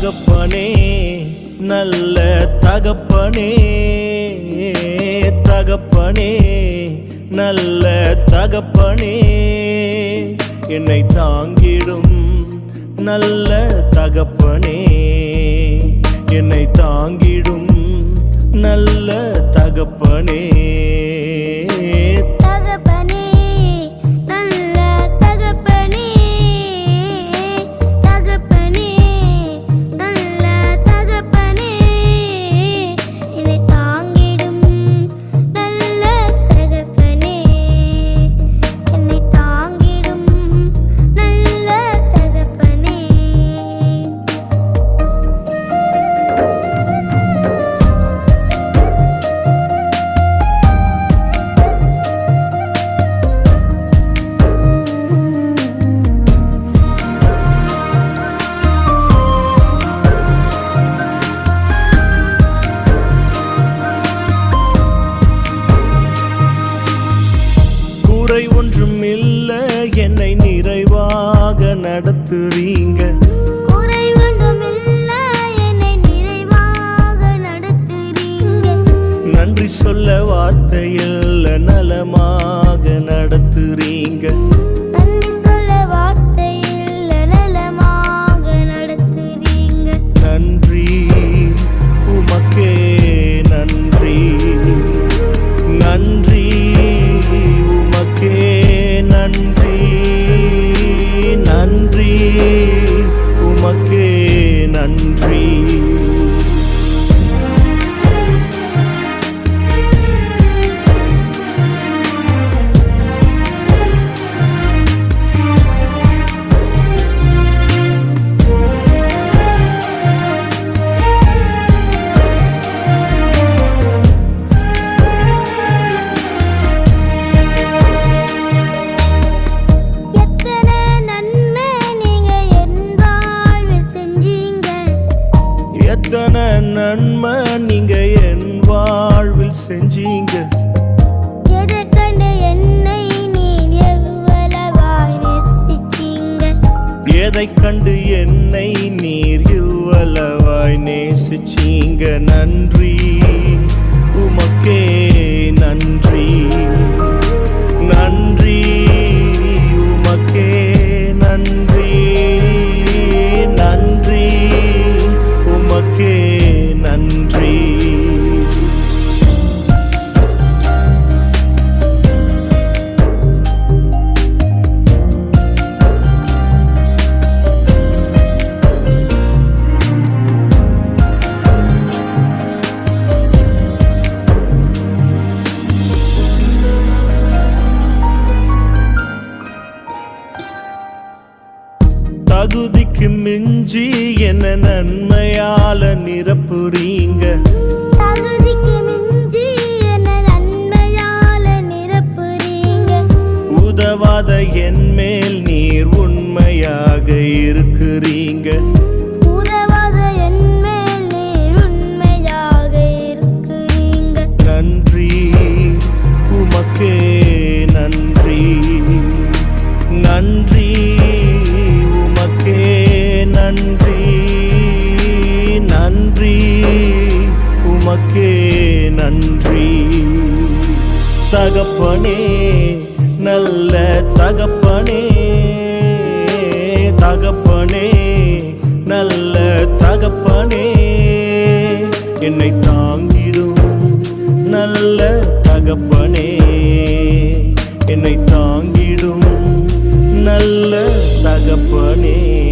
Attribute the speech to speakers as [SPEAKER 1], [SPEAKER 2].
[SPEAKER 1] தகப்பனே நல்ல தகப்பனே தகப்பனே நல்ல தகப்பனே.
[SPEAKER 2] என்னை தாங்கிடும் நல்ல தகப்பனே என்னை தாங்கிடும் நல்ல தகப்பனே.
[SPEAKER 1] சொல்ல வார்த்தையில் நலமாக நடத்துறீங்க.
[SPEAKER 2] நன்றி சொல்ல வார்த்தையில் நலமாக நடத்துறீங்க.
[SPEAKER 1] நன்றி உமக்கே நன்றி. நன்றி உமக்கே நன்றி. நன்றி உமக்கே நன்றி.
[SPEAKER 2] எத்தனை நன்மை நீங்க என் வாழ்வில் செஞ்சீங்க. எதை கண்டு என்னை நீர்
[SPEAKER 1] இவ்வளவாய் நேசிச்சீங்க? நன்றி. உமக்கே மிஞ்சி என்ன நன்மையால நிரப்புறீங்க?
[SPEAKER 2] தகுதிக்கு மிஞ்சி என்ன நன்மையால நிரப்புறீங்க?
[SPEAKER 1] உதவாத என் மேல் நீர் உண்மையாக இருக்கிறீங்க. நன்றி. தகப்பனே நல்ல தகப்பனே. தகப்பனே நல்ல தகப்பனே. என்னை தாங்கிடும் நல்ல தகப்பனே. என்னை தாங்கிடும் நல்ல தகப்பனே.